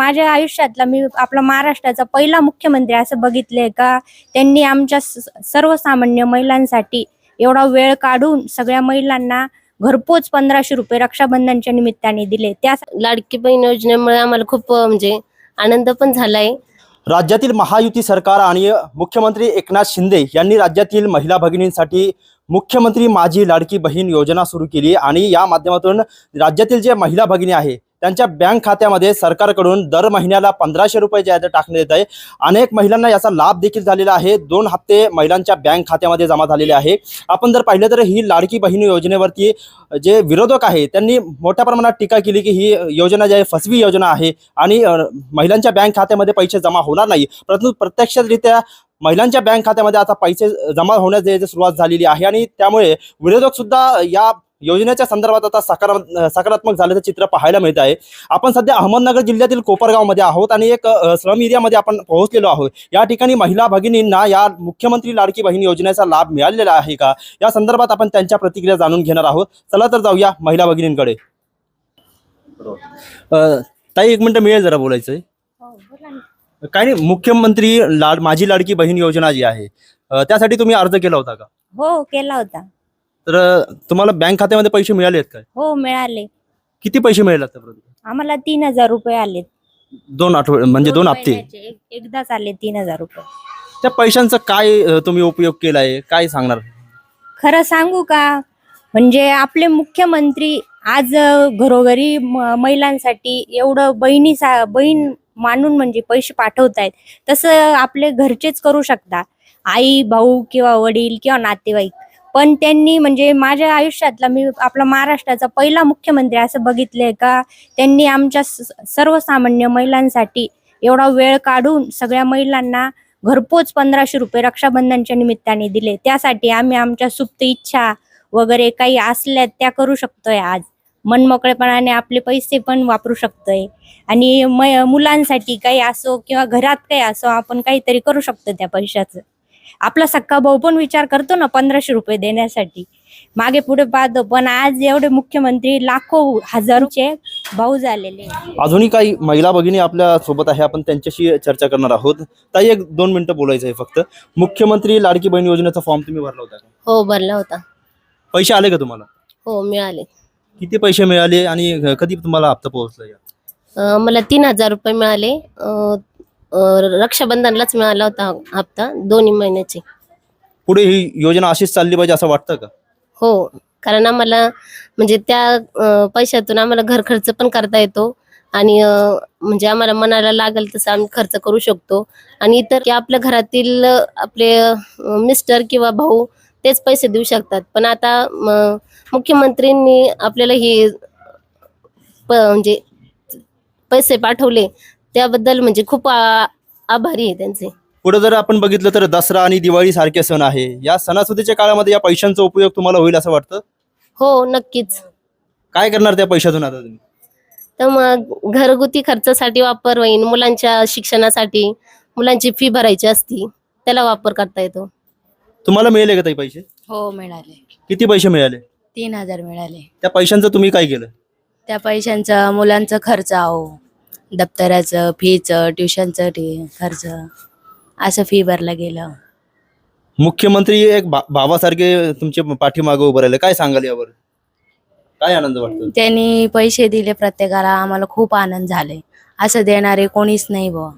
माझ्या आयुष्यातला मी आपला महाराष्ट्राचा पहिला मुख्यमंत्री असं बघितलंय का? त्यांनी आमच्या स- सर्वसामान्य महिलांसाठी एवढा वेळ काढून सगळ्या महिलांना घरपोच पंधराशे रुपये रक्षाबंधनच्या निमित्ताने दिले. त्या लाडकी बहीण योजनेमुळे आम्हाला खूप म्हणजे आनंद पण झालाय. राज्यातील महायुती सरकार आणि मुख्यमंत्री एकनाथ शिंदे यांनी राज्यातील महिला भगिनींसाठी मुख्यमंत्री माझी लाडकी बहीण योजना सुरू केली आणि या माध्यमातून राज्यातील जे महिला भगिनी आहे त्यांच्या बँक खात्यामध्ये सरकारकडून दर महिन्याला पंधराशे रुपये जे आहे ते टाकण्यात येत आहे. अनेक महिलांना याचा लाभ देखील झालेला आहे. दोन हप्ते महिलांच्या बँक खात्यामध्ये जमा झालेले आहे. आपण जर पाहिलं तर ही लाडकी बहीण योजनेवरती जे विरोधक आहे त्यांनी मोठ्या प्रमाणात टीका केली की ही योजना जी आहे फसवी योजना आहे आणि महिलांच्या बँक खात्यामध्ये पैसे जमा होणार नाही. परंतु प्रत्यक्षरित्या महिलांच्या बँक खात्यामध्ये आता पैसे जमा होण्याची सुरुवात झालेली आहे आणि त्यामुळे विरोधक सुद्धा या योजनेच्या संदर्भात आता सकारा सकारात्मक झाल्याचं चित्र पाहायला मिळत आहे. आपण सध्या अहमदनगर जिल्ह्यातील कोपरगावमध्ये आहोत आणि एक स्लम एरियामध्ये आपण पोहोचलेलो आहोत. या ठिकाणी महिला भगिनींना या मुख्यमंत्री लाडकी बहीण योजनेचा लाभ मिळालेला आहे का? या संदर्भात आपण त्यांच्या प्रतिक्रिया जाणून घेणार आहोत. चला तर जाऊया महिला भगिनींकडे. ताई एक मिनिटं मिळेल जरा बोलायचंय काय नाही मुख्यमंत्री लाड माझी लाडकी बहीण योजना जी आहे त्यासाठी तुम्ही अर्ज केला होता का? हो केला होता. तर तुम्हाला बँक खात्यामध्ये पैसे मिळाले आहेत काय? हो मिळाले. किती पैसे मिळाले आतापर्यंत आम्हाला तीन हजार रुपये आले दोन आठवडे म्हणजे दोन हप्ते? महिन्याचे एक- एकदाच आले तीन हजार रुपये. त्या पैशांचा काय अ, तुम्ही उपयोग केलाय? काय सांगणार? खरं सांगू का? म्हणजे आपले मुख्यमंत्री आज अ, घरोघरी म- महिलांसाठी एवढं बहिणी सा बहीण मानून म्हणजे पैसे पाठवतायत. तसं आपले घरचेच करू शकता. आई भाऊ किंवा वडील किंवा नातेवाईक. पण त्यांनी म्हणजे माझ्या आयुष्यातला मी आपला महाराष्ट्राचा पहिला मुख्यमंत्री असं बघितलंय का? त्यांनी आमच्या सर्वसामान्य महिलांसाठी एवढा वेळ काढून सगळ्या महिलांना घरपोच पंधराशे रुपये रक्षाबंधनच्या निमित्ताने दिले. त्यासाठी आम्ही आमच्या सुप्त इच्छा वगैरे काही असल्या त्या करू शकतोय आज. मनमोकळेपणाने आपले पैसे पण वापरू शकतोय. आणि मुलांसाठी काही असो किंवा घरात काही असो आपण काहीतरी करू शकतो त्या पैशाचं. आपला सक्का भाऊ पण विचार करतो ना पंधराशे रुपये देण्यासाठी. मागे पुढे पाहतो पण आज एवढे मुख्यमंत्री लाखो हजारोचे भाऊ झालेले. अजूनही काही महिला भगिनी आपल्यासोबत आहे आपण त्यांच्याशी चर्चा करणार आहोत. ताई एक दोन मिनिटं बोलायचं आहे फक्त. मुख्यमंत्री लाडकी बहीण योजनेचा फॉर्म तुम्ही भरला होता का? हो भरला होता. पैसे आले का तुम्हाला? हो मिळाले. किती पैसे मिळाले आणि कधी तुम्हाला हप्ता पोहोचला या? अं, मला तीन हजार रुपये मिळाले. अं, रक्षाबंधनलाच मिळाला होता हप्ता दोन्ही महिन्याचे. पुढे ही योजना अशीच चालली पाहिजे असं वाटतं का? हो कारण आम्हाला म्हणजे त्या अं, पैशातून आम्हाला घर खर्च पण करता येतो आणि अं, म्हणजे आम्हाला मनाला लागेल तसं आम्ही खर्च करू शकतो. आणि इतर की आपल्या घरातील अं, आपले अं, मिस्टर किंवा भाऊ तेच पैसे देऊ शकतात. पण आता मुख्यमंत्र्यांनी आपल्याला हे प- म्हणजे पैसे पाठवले त्याबद्दल म्हणजे खूप आ- आभारी आहे त्यांचे. पुढे जर आपण बघितलं तर दसरा आणि दिवाळी सारखे सण आहे. या सणासुदीच्या काळामध्ये या पैशांचा उपयोग तुम्हाला होईल असं वाटतं? हो नक्कीच. काय करणार त्या पैशातून आता तुम्ही? तर मग घरगुती खर्चासाठी वापर होईल मुलांच्या शिक्षणासाठी मुलांची फी भरायची असती त्याला वापर करता येतो. तुम्हाला मिळाले का ताई पैसे? हो मिळाले. किती पैसे मिळाले? तीन हजार मिळाले. त्या पैशांचं तुम्ही काय केलं? त्या पैशांचं मुलांचं खर्च आहो. दप्तराचं फीचं ट्युशनचं टी खर्च असं फी भरला गेलं. मुख्यमंत्री एक भा- भावासारखे तुमचे पाठीमागे उभं राहिले. काय सांगाल यावर? काय आनंद वाटतो? त्यांनी पैसे दिले प्रत्येकाला. आम्हाला खूप आनंद झाले. असं देणारे कोणीच नाही बुवा.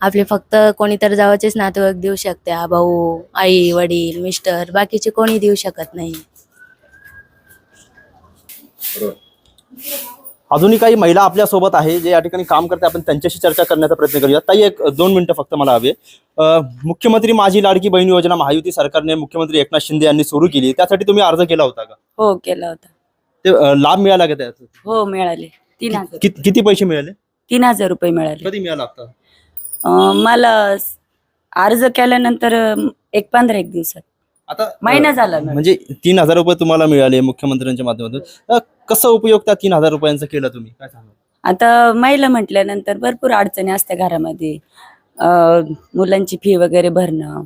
आपले फक्त कोणीतरी जवळचेच नातेवाईक देऊ शकते भाऊ आई वडील मिस्टर बाकीचे कोणी देऊ शकत नाही. अजूनही काही महिला आपल्यासोबत आहे जे या ठिकाणी काम करते आपण त्यांच्याशी चर्चा करण्याचा प्रयत्न करूया. ताई एक दोन मिनिटं फक्त मला हवे. मुख्यमंत्री माझी लाडकी बहीण योजना महायुती सरकारने मुख्यमंत्री एकनाथ शिंदे यांनी सुरू केली. त्यासाठी तुम्ही अर्ज केला होता का? हो केलं होतं. ते अ, लाभ मिळाला का त्याचा हो मिळाले. तीन हजार कि- किती पैसे मिळाले? तीन हजार रुपये मिळाले. कधी मिळाला आता? अं, मला स- अर्ज केल्यानंतर अं, एक पंधरा एक दिवसात. आता महिना झाला. म्हणजे तीन हजार रुपये तुम्हाला मिळाले मुख्यमंत्र्यांच्या माध्यमातून. अ, कसं उपयोग त्या तीन हजार रुपयांचा केला तुम्ही? काय सांगा आता महिला म्हटल्यानंतर भरपूर अडचणी असते घरामध्ये. अं, मुलांची फी वगैरे भरणं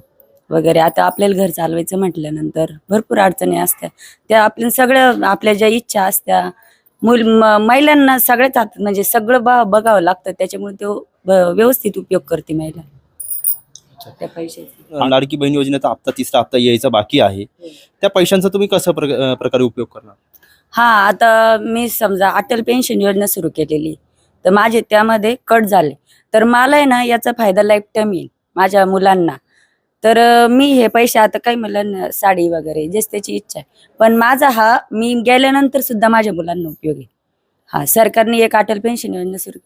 वगैरे. आता आपल्याला घर चालवायचं म्हटल्यानंतर भरपूर अडचणी असत्या त्या आपल्या सगळं आपल्या ज्या इच्छा असत्या मुल म- महिलांना सगळ्याच हात म्हणजे सगळं बा बघावं लागतं. त्याच्यामुळे तो ब- व्यवस्थित उपयोग करते महिला. त्या पैशाचा. लाडकी बहीण योजनेचा हप्ता तिसरा हप्ता यायचा बाकी आहे. त्या पैशांचा तुम्ही कसं प्रक- अं, प्रकारे उपयोग करणार? हा आता मी समजा अटल पेन्शन योजना सुरू केलेली. तर माझे त्यामध्ये कट झाले. तर मला आहे ना याचा फायदा लाईफ टाईम येईल माझ्या मुलांना. तर मी हे पैसे आता काही मुलांना साडी वगैरे जेच त्याची इच्छा आहे. पण माझा हा मी गेल्यानंतर सुद्धा माझ्या मुलांना उपयोग आहे. हा सरकारने एक अटल पेन्शन योजना सुरू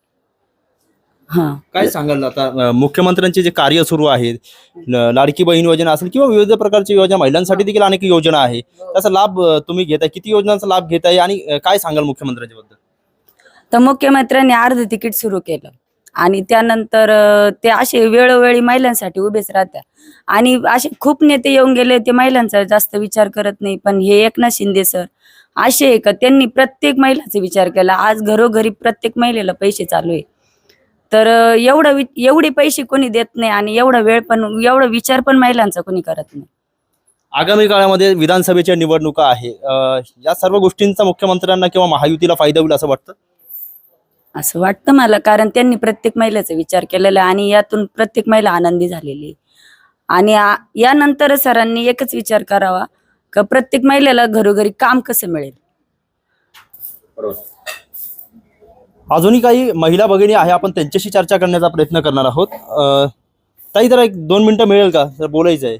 हा. काय सांगाल आता मुख्यमंत्र्यांचे जे कार्य सुरू आहेत ल- लाडकी बहीण योजना असेल किंवा विविध प्रकारची योजना महिलांसाठी देखील अनेक योजना आहे. त्याचा लाभ अं, तुम्ही घेताय किती योजनांचा लाभ घेताय आणि अं, काय सांगाल मुख्यमंत्र्यांच्या बद्दल? तर मुख्यमंत्र्यांनी अर्ध तिकीट सुरू केलं आणि त्यानंतर अं, ते असे वेळोवेळी महिलांसाठी उभेच राहतात आणि असे खूप नेते येऊन गेले ते महिलांचा जास्त विचार करत नाही पण हे एकनाथ शिंदे सर असे आहे का? त्यांनी प्रत्येक महिलाचा विचार केला. आज घरोघरी प्रत्येक महिलेला पैसे चालू आहे. तर एवढं एवढे पैसे कोणी देत नाही आणि एवढा वेळ पण एवढा विचार पण महिलांचा कोणी करत नाही. आगामी काळामध्ये विधानसभेच्या निवडणुका आहे अं, या सर्व गोष्टींचा मुख्यमंत्र्यांना किंवा महायुतीला फायदा होईल असं वाटतं? असं वाटतं मला कारण त्यांनी प्रत्येक महिलेचा विचार केलेला आहे आणि यातून प्रत्येक महिला आनंदी झालेली आहे. आणि आ- यानंतर सरांनी एकच विचार करावा का प्रत्येक महिलेला घरोघरी काम कसं मिळेल? अजूनही काही महिला भगिनी आहे आपण त्यांच्याशी चर्चा करण्याचा प्रयत्न करणार आहोत. ताई जरा एक दोन मिनिटं मिळेल का? जर बोलायचं आहे.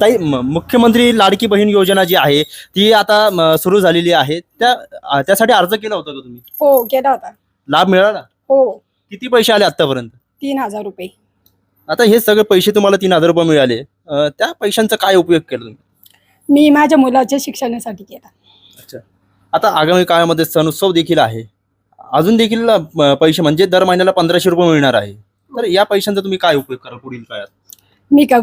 ताई मुख्यमंत्री लाडकी बहीण योजना जी आहे ती आता सुरू झालेली आहे. त्या त्यासाठी अर्ज केला होता का तुम्ही? हो केला होता. लाभ मिळाला? हो. किती पैसे आले आतापर्यंत तीन हजार रुपये. आता हे सगळे पैसे तुम्हाला तीन हजार रुपये मिळाले. त्या पैशांचा काय उपयोग केला तुम्ही? मी माझ्या मुलाच्या शिक्षणासाठी केला. आता आगामी काळामध्ये सण उत्सव देखील आहे. अजून देखील अं, पैसे म्हणजे दर महिन्याला पंधराशे रुपये मिळणार आहे. तर या पैशांचा तुम्ही काय उपयोग कराल पुढील काळात? मी का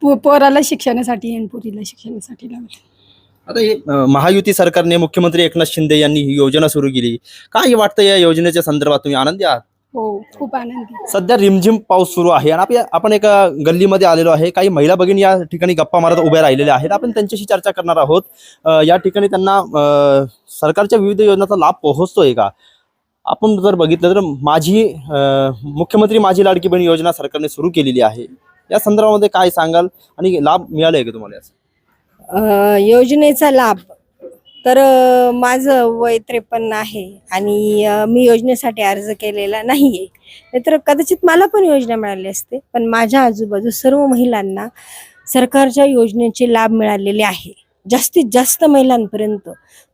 पो- पोराला शिक्षणासाठी आणि पुरीला शिक्षणासाठी लावले आता हे अं, महायुती सरकारने मुख्यमंत्री एकनाथ शिंदे यांनी ही योजना सुरू केली. काय वाटतं या योजनेच्या संदर्भात? तुम्ही आनंदी आहात? हो खूप आनंदी. सध्या रिमझिम पाऊस सुरू आहे आणि आपल्या आपण एका गल्लीमध्ये आलेलो आहे. काही महिला भगिनी या ठिकाणी गप्पा मारत उभ्या राहिलेल्या आहेत. आपण त्यांच्याशी चर्चा करणार आहोत. अं, या ठिकाणी त्यांना अं, सरकारच्या विविध योजनांचा लाभ पोहोचतोय का? आपण जर बघितलं तर माझी अं, मुख्यमंत्री माझी लाडकी बहीण योजना सरकारने सुरू केलेली आहे. या संदर्भामध्ये काय सांगाल? आणि लाभ मिळालाय का तुम्हाला याचा? अ, योजनेचा लाभ तर माझं वय त्रेपन्न आहे आणि मी योजनेसाठी अर्ज केलेला नाही आहे नाहीतर कदाचित मला पण योजना मिळाली असते पण माझ्या आजूबाजू सर्व महिलांना सरकारच्या योजनेचे लाभ मिळालेले आहे. जास्तीत जास्त महिलांपर्यंत.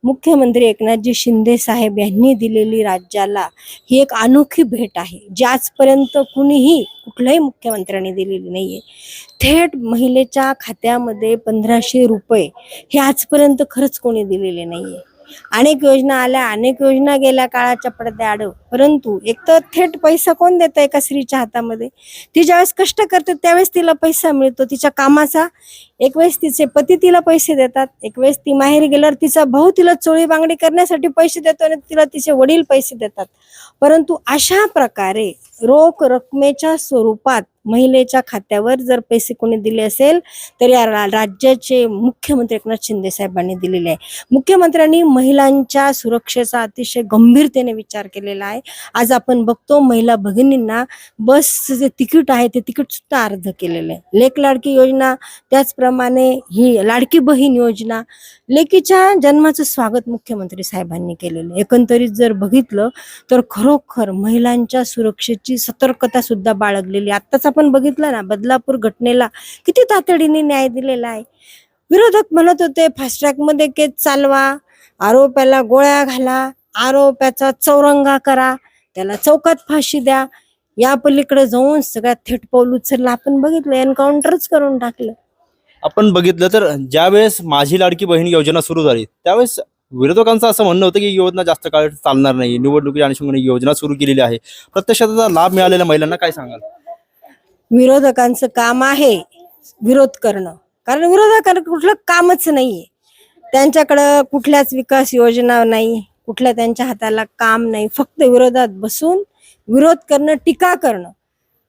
मुख्यमंत्री एकनाथजी शिंदे साहेब यांनी दिलेली राज्याला ही एक अनोखी भेट आहे. जी आजपर्यंत कुणीही कुठल्याही मुख्यमंत्र्यांनी दिलेली नाहीये. थेट महिलेच्या खात्यामध्ये पंधराशे रुपये हे आजपर्यंत खरंच कोणी दिलेले नाहीये. अनेक योजना आल्या अनेक योजना गेल्या काळाच्या पडद्याआड. परंतु एक तर थेट पैसा कोण देतं एका स्त्रीच्या हातामध्ये? ती ज्यावेळेस कष्ट करते त्यावेळेस तिला पैसा मिळतो. तिच्या कामाचा एक वेळेस तिचे पती तिला पैसे देतात एक वेळेस ती माहेरी गेल्यावर तिचा भाऊ तिला चोळी बांगडी करण्यासाठी पैसे देतो आणि तिला तिचे वडील पैसे देतात. परंतु अशा प्रकारे रोख रकमेच्या स्वरूपात महिलेच्या खात्यावर जर पैसे कोणी दिले असेल तर या रा- राज्याचे मुख्यमंत्री एकनाथ शिंदे साहेबांनी दिलेले आहे. मुख्यमंत्र्यांनी महिलांच्या सुरक्षेचा अतिशय गंभीरतेने विचार केलेला आहे. आज आपण बघतो महिला भगिनींना बसचं जे तिकीट आहे ते तिकीट सुद्धा अर्ज केलेलं आहे. लेख लाडकी योजना त्याचप्रमाणे ही लाडकी बहीण योजना लेकीच्या जन्माचं स्वागत मुख्यमंत्री साहेबांनी केलेलं आहे. एकंदरीत जर बघितलं तर खरोखर महिलांच्या सुरक्षेची सतर्कता सुद्धा बाळगलेली. आत्ताच आपण बघितलं ना बदलापूर घटनेला किती तातडीने न्याय दिलेला आहे. विरोधक म्हणत होते फास्ट ट्रॅकमध्ये केस चालवा आरोप्याला गोळ्या घाला आरोप्याचा चौरंगा करा त्याला चौकात फाशी द्या. या पलीकडे जाऊन सगळ्यात थेट पाऊल उचललं. आपण बघितलं एन्काउंटरच करून टाकलं. आपण बघितलं तर ज्यावेळेस माझी लाडकी बहीण योजना सुरू झाली त्यावेळेस विरोधकांचं असं म्हणणं होतं की ही योजना जास्त काळ चालणार नाही. निवडणुकीच्या अनुषंगाने योजना सुरू केलेली आहे. प्रत्यक्षात लाभ मिळालेल्या महिलांना काय सांगाल? विरोधकांचं काम आहे विरोध करणं. कारण विरोधकांना कुठलं कामच नाहीये. त्यांच्याकडं कुठल्याच विकास योजना नाही कुठल्या त्यांच्या हाताला काम नाही. फक्त विरोधात बसून विरोध करणं टीका करणं.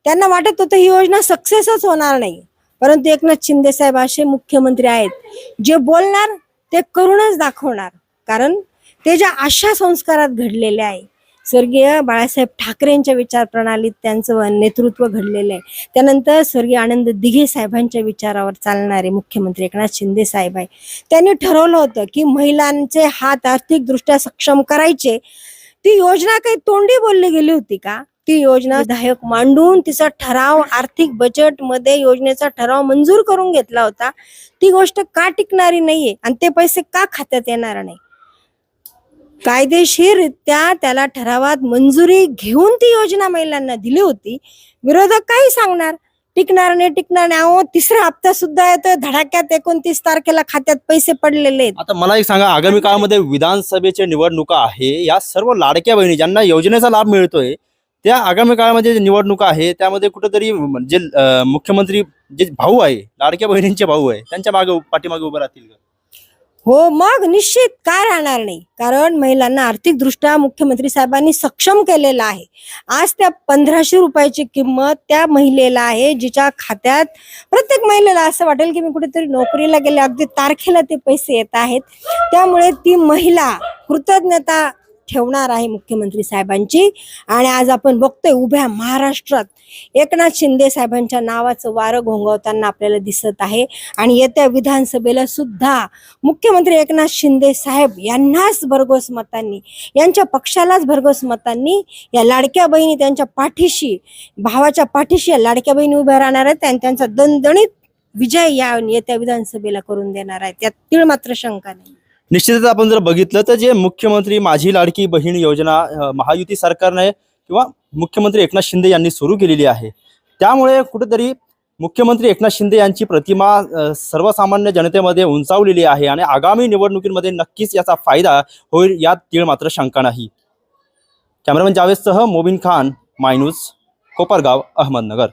त्यांना वाटत होतं ही योजना सक्सेसच होणार नाही. परंतु एकनाथ शिंदे साहेब असे मुख्यमंत्री आहेत जे बोलणार ते करूनच दाखवणार. कारण ते ज्या आशा संस्कारात घडलेले आहे स्वर्गीय बाळासाहेब ठाकरेंच्या विचार प्रणालीत त्यांचं नेतृत्व घडलेलं आहे. त्यानंतर स्वर्गीय आनंद दिघे साहेबांच्या विचारावर चालणारे मुख्यमंत्री एकनाथ शिंदे साहेब आहे. त्यांनी ठरवलं होतं की महिलांचे हात आर्थिकदृष्ट्या सक्षम करायचे. ती योजना काही तोंडी बोलली गेली होती का? ती योजना विधायक मांडून तिचा ठराव आर्थिक बजेटमध्ये योजनेचा ठराव मंजूर करून घेतला होता. ती गोष्ट का टिकणारी नाहीये? आणि ते पैसे का खात्यात येणार नाही? कायदेशीररित्या त्याला ठरावात मंजुरी घेऊन ती योजना महिलांना दिली होती. विरोधक काही सांगणार? टिकणार नाही टिकणार नाही. अहो तिसरा हप्ता सुद्धा येतोय. धडाक्यात एकोणतीस तारखेला खात्यात पैसे पडलेले आहेत. आता मला एक सांगा आगामी काळामध्ये विधानसभेच्या निवडणुका आहे. या सर्व लाडक्या बहिणी ज्यांना योजनेचा लाभ मिळतोय त्या आगामी काळामध्ये निवडणुका आहे त्यामध्ये कुठेतरी म्हणजे, जे अं, मुख्यमंत्री जे भाऊ आहे लाडक्या बहिणींचे भाऊ आहे त्यांच्या मागे पाठीमागे उभे राहतील का? हो मग निश्चित का राहणार नाही? कारण महिलांना आर्थिकदृष्ट्या मुख्यमंत्री साहेबांनी सक्षम केलेला आहे. आज त्या पंधराशे रुपयाची किंमत त्या महिलेला आहे जिच्या खात्यात प्रत्येक महिलेला असं वाटेल की मी कुठेतरी नोकरीला गेले अगदी तारखेला ते पैसे येत आहेत. त्यामुळे ती महिला कृतज्ञता ठेवणार आहे मुख्यमंत्री साहेबांची. आणि आज आपण बघतोय उभ्या महाराष्ट्रात एकनाथ शिंदे साहेबांच्या नावाचं वारं घोंगवताना आपल्याला दिसत आहे. आणि येत्या विधानसभेला सुद्धा मुख्यमंत्री एकनाथ शिंदे साहेब यांनाच भरघोस मतांनी यांच्या पक्षालाच भरघोस मतांनी या लाडक्या बहिणी त्यांच्या पाठीशी भावाच्या पाठीशी या लाडक्या बहिणी उभ्या राहणार आहेत आणि त्यांचा दणदणीत विजय या येत्या विधानसभेला करून देणार आहेत. त्यात तीळ मात्र शंका नाही. निश्चितच आपण जर बघितलं तर जे मुख्यमंत्री माझी लाडकी बहीण योजना महायुती सरकारने किंवा मुख्यमंत्री एकनाथ शिंदे यांनी सुरू केलेली आहे. त्यामुळे कुठेतरी मुख्यमंत्री एकनाथ शिंदे यांची प्रतिमा सर्वसामान्य जनतेमध्ये उंचावलेली आहे आणि आगामी निवडणुकीमध्ये नक्कीच याचा फायदा होईल यात तीळ मात्र शंका नाही. कॅमेरामॅन जावेदसह मोबिन खान मायनूज कोपरगाव अहमदनगर.